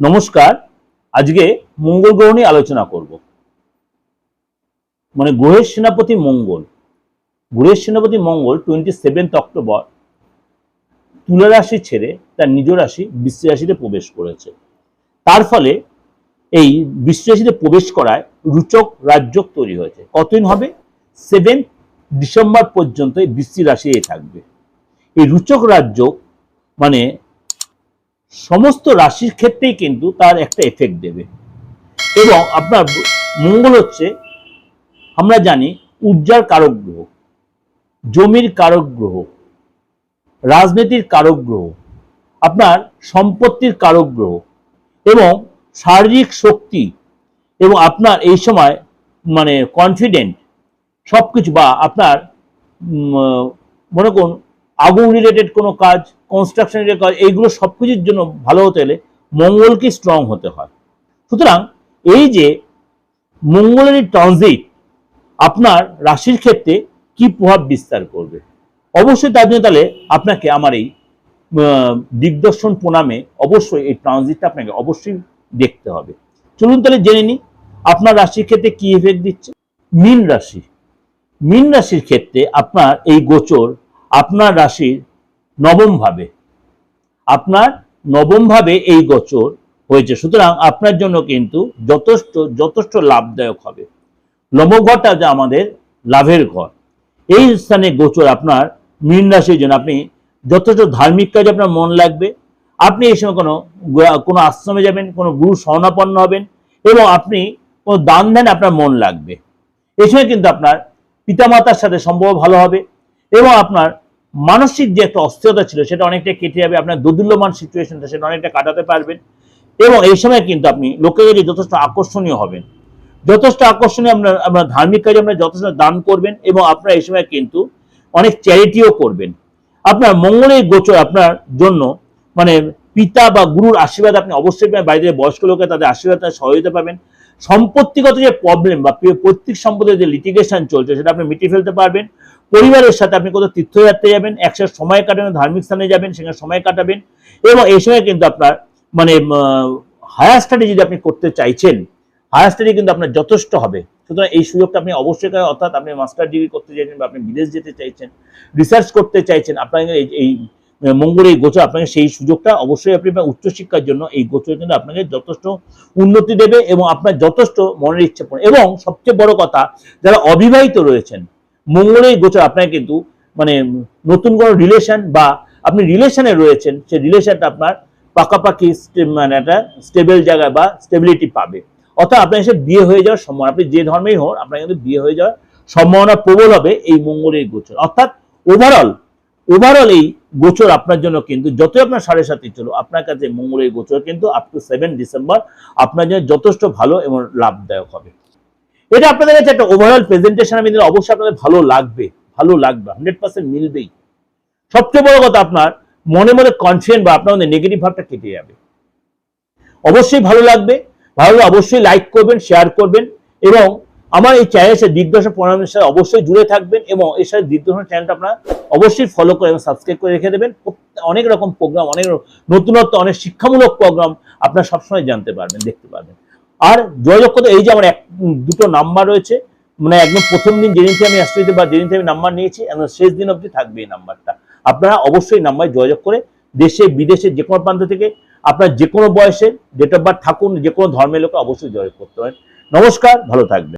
নমস্কার, আজকে মঙ্গল গ্রহ নিয়ে আলোচনা করব। মানে গ্রহের সেনাপতি মঙ্গল। গ্রহের সেনাপতি মঙ্গল টোয়েন্টি সেভেন্থ অক্টোবর তুলা রাশি ছেড়ে তার নিজ রাশি রাশিতে প্রবেশ করেছে। তার ফলে এই রাশিতে প্রবেশ করায় রুচক রাজ্য তৈরি হয়েছে। কতদিন হবে? সেভেন ডিসেম্বর পর্যন্ত এই বৃশ্চিক রাশি থাকবে। এই রুচক রাজ্য মানে সমস্ত রাশির ক্ষেত্রেই কিন্তু তার একটা এফেক্ট দেবে। এবং আপনার মঙ্গল হচ্ছে, আমরা জানি ঊর্জার কারক গ্রহ, জমির কারক গ্রহ, রাজনীতির কারক গ্রহ, আপনার সম্পত্তির কারক গ্রহ এবং শারীরিক শক্তি এবং আপনার এই সময় মানে কনফিডেন্ট সব কিছু বা আপনার মনে করুন, আগুন রিলেটেড কোনো কাজ কনস্ট্রাকশন রিলেটেড কাজ, এইগুলো সব কিছুর জন্য ভালো হতে হলে মঙ্গলকে স্ট্রং হতে হয়। সুতরাং এই যে মঙ্গলের ট্রানজিট আপনার রাশির ক্ষেত্রে কি প্রভাব বিস্তার করবে? অবশ্যই তার জন্য তাহলে আপনাকে আমার এই দিগদর্শন প্রণামে অবশ্যই এই ট্রানজিটটা আপনাকে অবশ্যই দেখতে হবে। চলুন তাহলে জেনে নিই, আপনার রাশির ক্ষেত্রে কি এফেক্ট দিচ্ছে? মীন রাশি। মীন রাশির ক্ষেত্রে আপনার এই গোচর, আপনার রাশির নবম ভাবে আপনার নবম ভাবে এই গোচর হয়েছে। সুতরাং আপনার জন্য কিন্তু যথেষ্ট যথেষ্ট লাভদায়ক হবে। নবঘরটা যে আমাদের লাভের ঘর। এই স্থানে গোচর আপনার মীন রাশির জন্য আপনি যথেষ্ট ধার্মিক কাজে আপনার মন লাগবে। আপনি এই সময় কোনো কোনো আশ্রমে যাবেন, কোনো গুরু শরণাপন্ন হবেন এবং আপনি কোনো দান ধ্যান আপনার মন লাগবে। এই সময় কিন্তু আপনার পিতামাতার সাথে সম্পর্ক ভালো হবে এবং আপনার মানসিক যে একটা অস্থিরতা ছিল, সেটা অনেকটা কেটে যাবে, আপনার দোদুল্যমান সিচুয়েশনটা সেটা অনেকটা কাটাতে পারবেন। এবং এই সময় কিন্তু আপনি লোকের কাছে যথেষ্ট আকর্ষণীয় হবেন। যথেষ্ট আকর্ষণীয় আপনার আপনার ধার্মিক কাজে আপনার যথেষ্ট দান করবেন এবং আপনার এই সময় কিন্তু অনেক চ্যারিটিও করবেন। আপনার মঙ্গলের গোচর আপনার জন্য মানে পিতা বা গুরুর আশীর্বাদ আপনি অবশ্যই পাবেন বাইরে বয়স্ক লোকে তাদের আশীর্বাদ তাদের সহযোগিতা পাবেন। সম্পত্তিগত যে প্রবলেম বা পৈতৃক সম্পদের যে লিটিগেশন চলছে, সেটা আপনি মিটিয়ে ফেলতে পারবেন। পরিবারের সাথে আপনি কোথাও তীর্থযাত্রায় যাবেন একসাথে সময় কাটাবেন ধার্মিক স্থানে যাবেন সেখানে সময় কাটাবেন এবং এই সময় কিন্তু আপনার মানে হায়ার স্টাডি যদি আপনি করতে চাইছেন হায়ার স্টাডি কিন্তু আপনার যথেষ্ট হবে। সুতরাং এই সুযোগটা আপনি অবশ্যই করেন, অর্থাৎ আপনি মাস্টার ডিগ্রি করতে চাইছেন বা আপনি বিদেশ যেতে চাইছেন রিসার্চ করতে চাইছেন আপনাকে এই এই মঙ্গল এই গোচর আপনাকে সেই সুযোগটা অবশ্যই আপনি উচ্চশিক্ষার জন্য এই গোচর কিন্তু আপনাকে যথেষ্ট উন্নতি দেবে এবং আপনার যথেষ্ট মনের ইচ্ছে পূরণ। এবং সবচেয়ে বড় কথা যারা অবিবাহিত রয়েছেন মঙ্গলের গোচর। আপনার কিন্তু মানে নতুন কোনো রিলেশন বা আপনি রিলেশনে রয়েছেন, সেই রিলেশনটা আপনার পাকাপাকি মানে একটা স্টেবল জায়গায় বা স্টেবিলিটি পাবে। অর্থাৎ আপনার এসে বিয়ে হয়ে যাওয়ার সম্ভাবনা, আপনি যে ধর্মেই হন, আপনার কিন্তু বিয়ে হয়ে যাওয়ার সম্ভাবনা প্রবল হবে এই মঙ্গলের গোচর। অর্থাৎ ওভারঅল ওভারঅল এই গোচর আপনার জন্য কিন্তু যতই আপনার সাড়ে সাথে চলো আপনার কাছে মঙ্গলের গোচর কিন্তু আপ টু সেভেন ডিসেম্বর আপনার জন্য যথেষ্ট ভালো এবং লাভদায়ক হবে। এটা আপনাদের কাছে একটা ওভারঅল প্রেজেন্টেশন আমি অবশ্যই আপনাদের ভালো লাগবে ভালো লাগবে হান্ড্রেড পার্সেন্ট মিলবেই। সবচেয়ে বড় কথা আপনার, মনে মনে কনফিডেন্ট বা আপনার মধ্যে নেগেটিভ ভাবটা কেটে যাবে। অবশ্যই ভালো লাগবে, ভালো অবশ্যই লাইক করবেন শেয়ার করবেন, এবং আমার এই চ্যানেলের সাথে দিগদর্শন পরামর্শের সাথে অবশ্যই জুড়ে থাকবেন, এবং এর সাথে দিগদর্শন চ্যানেলটা আপনারা অবশ্যই ফলো করে এবং সাবস্ক্রাইব করে রেখে দেবেন। অনেক রকম প্রোগ্রাম অনেক নতুনত্ব, অনেক শিক্ষামূলক প্রোগ্রাম আপনারা সবসময় জানতে পারবেন, দেখতে পারবেন। আর যোগাযোগ করতে, এই যে আমার এক দুটো নাম্বার রয়েছে মানে একদম প্রথম দিন যেদিন থেকে আমি অ্যাস্ট্রিতে বা যেদিন থেকে আমি নাম্বার নিয়েছি শেষ দিন অবধি থাকবে এই নাম্বারটা আপনারা অবশ্যই নাম্বারে যোগাযোগ করে দেশে, বিদেশে, যে কোনো প্রান্ত থেকে আপনার যে কোনো বয়সে ডেট অফ বার্থ থাকুন, যে কোনো ধর্মের লোকে অবশ্যই যোগাযোগ করতে পারেন। নমস্কার, ভালো থাকবেন।